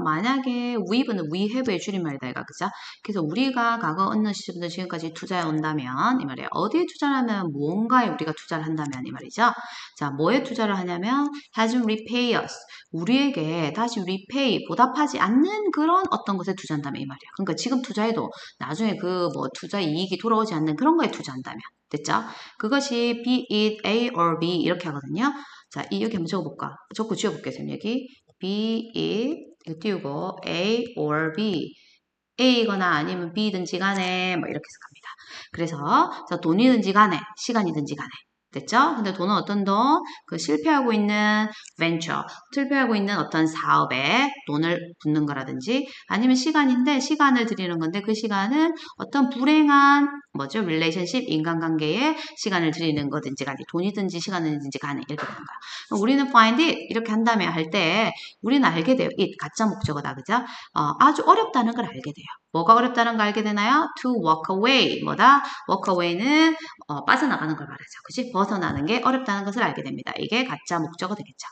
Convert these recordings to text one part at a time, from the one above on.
만약에 we've는 we have의 줄임말이다 이가 그죠? 그래서 우리가 과거 어느 시점부터 지금까지 투자해 온다면 이 말이에요. 어디에 투자를 하면 무언가에 우리가 투자를 한다면 이 말이죠. 자, 뭐에 투자를 하냐면 hasn't repay us. 우리에게 다시 repay 보답하지 않는 그런 어떤 것에 투자한다면 이 말이에요. 그러니까 지금 투자해도 나중에 그 뭐 투자 이익이 돌아오지 않는 그런 거에 투자한다면 됐죠? 그것이 be it A or B 이렇게 하거든요. 자, 이 여기 한번 적어볼까? 적고 지워볼게요, 선 여기. be it 띄우고 A or B A거나 아니면 B든지 간에 뭐 이렇게 해석합니다. 그래서 자, 돈이든지 간에 시간이든지 간에 됐죠? 근데 돈은 어떤 돈? 그 실패하고 있는 벤처, 실패하고 있는 어떤 사업에 돈을 붓는 거라든지 아니면 시간인데 시간을 드리는 건데 그 시간은 어떤 불행한 뭐죠? 릴레이션십, 인간관계에 시간을 드리는 거든지 간에 돈이든지 시간이든지 간에 이렇게 되는 거야. 우리는 find it 이렇게 한다면 할때 우리는 알게 돼요. it 가짜 목적어다. 그죠? 어, 아주 어렵다는 걸 알게 돼요. 뭐가 어렵다는 걸 알게 되나요? to walk away. 뭐다? walk away는 어, 빠져나가는 걸 말하죠. 그치? 벗어나는 게 어렵다는 것을 알게 됩니다. 이게 가짜 목적어 되겠죠.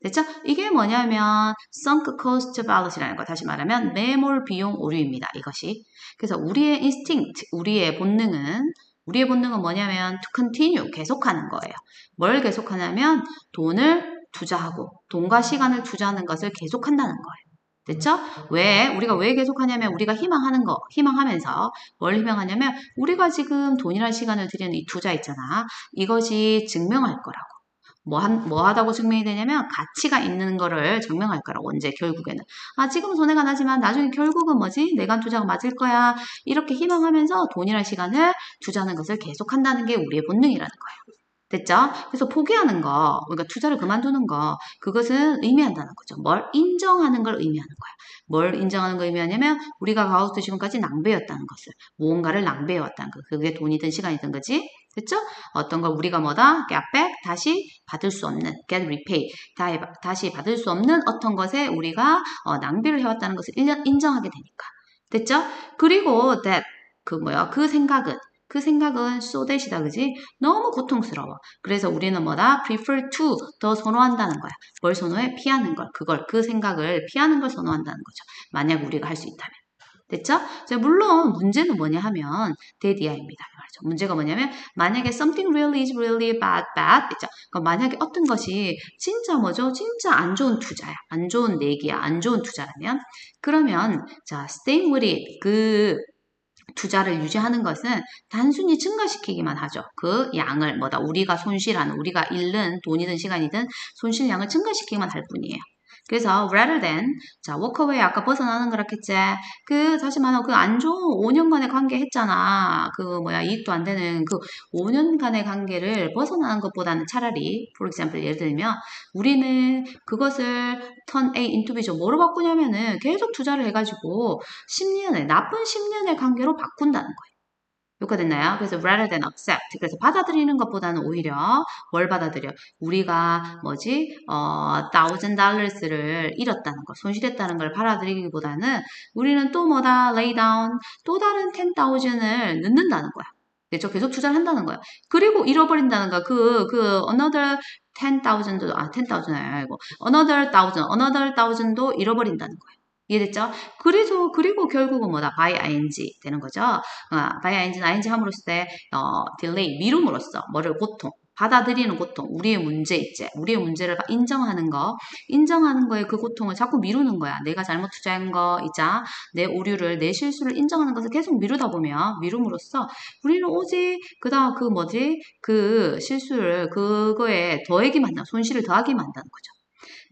됐죠? 이게 뭐냐면 sunk cost fallacy라는 거 다시 말하면 매몰 비용 오류입니다. 이것이. 그래서 우리의 instinct, 우리의 본능은 우리의 본능은 뭐냐면 to continue, 계속하는 거예요. 뭘 계속하냐면 돈을 투자하고 돈과 시간을 투자하는 것을 계속한다는 거예요. 됐죠? 왜? 우리가 왜 계속하냐면 우리가 희망하는 거, 희망하면서 뭘 희망하냐면 우리가 지금 돈이란 시간을 들이는 이 투자 있잖아. 이것이 증명할 거라고. 뭐, 한, 뭐 하다고 증명이 되냐면 가치가 있는 거를 증명할 거라고 언제 결국에는 아 지금 손해가 나지만 나중에 결국은 뭐지 내가 한 투자가 맞을 거야 이렇게 희망하면서 돈이란 시간을 투자하는 것을 계속한다는 게 우리의 본능이라는. 됐죠? 그래서 포기하는 거, 그러니까 투자를 그만두는 거, 그것은 의미한다는 거죠. 뭘 인정하는 걸 의미하는 거야. 뭘 인정하는 걸 의미하냐면 우리가 과거부터 지금까지 낭비였다는 것을, 무언가를 낭비해왔다는 거. 그게 돈이든 시간이든 거지. 됐죠? 어떤 걸 우리가 뭐다? back, 다시 받을 수 없는, get repay, 다시 받을 수 없는 어떤 것에 우리가 어, 낭비를 해왔다는 것을 인정하게 되니까. 됐죠? 그리고 that, 그 뭐야, 그 생각은 그 생각은 쏘대시다 그지? 너무 고통스러워. 그래서 우리는 뭐다? prefer to 더 선호한다는 거야. 뭘 선호해? 피하는 걸. 그걸 그 생각을 피하는 걸 선호한다는 거죠. 만약 우리가 할 수 있다면. 됐죠? 자, 물론 문제는 뭐냐 하면 데디아입니다. 말이죠. 문제가 뭐냐면 만약에 something really is really bad, bad 있죠? 그러니까 만약에 어떤 것이 진짜 뭐죠? 진짜 안 좋은 투자야. 안 좋은 내기야. 안 좋은 투자라면 그러면 자, staying with it 그 투자를 유지하는 것은 단순히 증가시키기만 하죠. 그 양을 뭐다 우리가 손실하는 우리가 잃는 돈이든 시간이든 손실량을 증가시키기만 할 뿐이에요. 그래서 rather than 자 워커웨이 아까 벗어나는 거라겠지. 그 다시 말하면 그 안 좋은 5년간의 관계 했잖아. 그 뭐야 이익도 안 되는 그 5년간의 관계를 벗어나는 것보다는 차라리 for example 예를 들면 우리는 그것을 turn A into B죠. 뭐로 바꾸냐면은 계속 투자를 해가지고 10년의 나쁜 10년의 관계로 바꾼다는 거예요. 효과 됐나요? 그래서 rather than accept. 그래서 받아들이는 것보다는 오히려 뭘 받아들여? 우리가 뭐지? 어, thousand dollars를 잃었다는 거, 손실했다는 걸 받아들이기보다는 우리는 또 뭐다? lay down. 또 다른 ten thousand을 넣는다는 거야. 그렇죠? 계속 투자를 한다는 거야. 그리고 잃어버린다는 거야. 그, 그, another 10,000도, 아, 10,000이 아니고, another thousand, another thousand도 잃어버린다는 거야. 이해됐죠? 그래서 그리고 결국은 뭐다? by ing 되는 거죠. 어, by ing, ing 함으로써 때 어, delay 미룸으로써 뭐를 고통 받아들이는 고통, 우리의 문제 있지. 우리의 문제를 인정하는 거, 인정하는 거에 그 고통을 자꾸 미루는 거야. 내가 잘못 투자한 거, 있자. 내 오류를, 내 실수를 인정하는 것을 계속 미루다 보면, 미룸으로써 우리는 오직, 그 다음 그 뭐지? 그 실수를, 그거에 더하기만. 손실을 더하기만 한다는 거죠.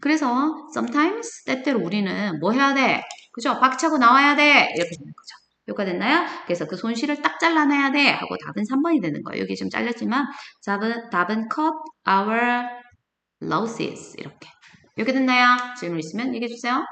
그래서 sometimes 때때로 우리는 뭐 해야 돼? 그죠? 박차고 나와야 돼. 이렇게 되는 거죠. 효과 됐나요? 그래서 그 손실을 딱 잘라내야 돼 하고 답은 3번이 되는 거예요. 여기 좀 잘렸지만 답은 답은 cut our losses 이렇게. 이렇게 됐나요? 질문 있으면 얘기해 주세요.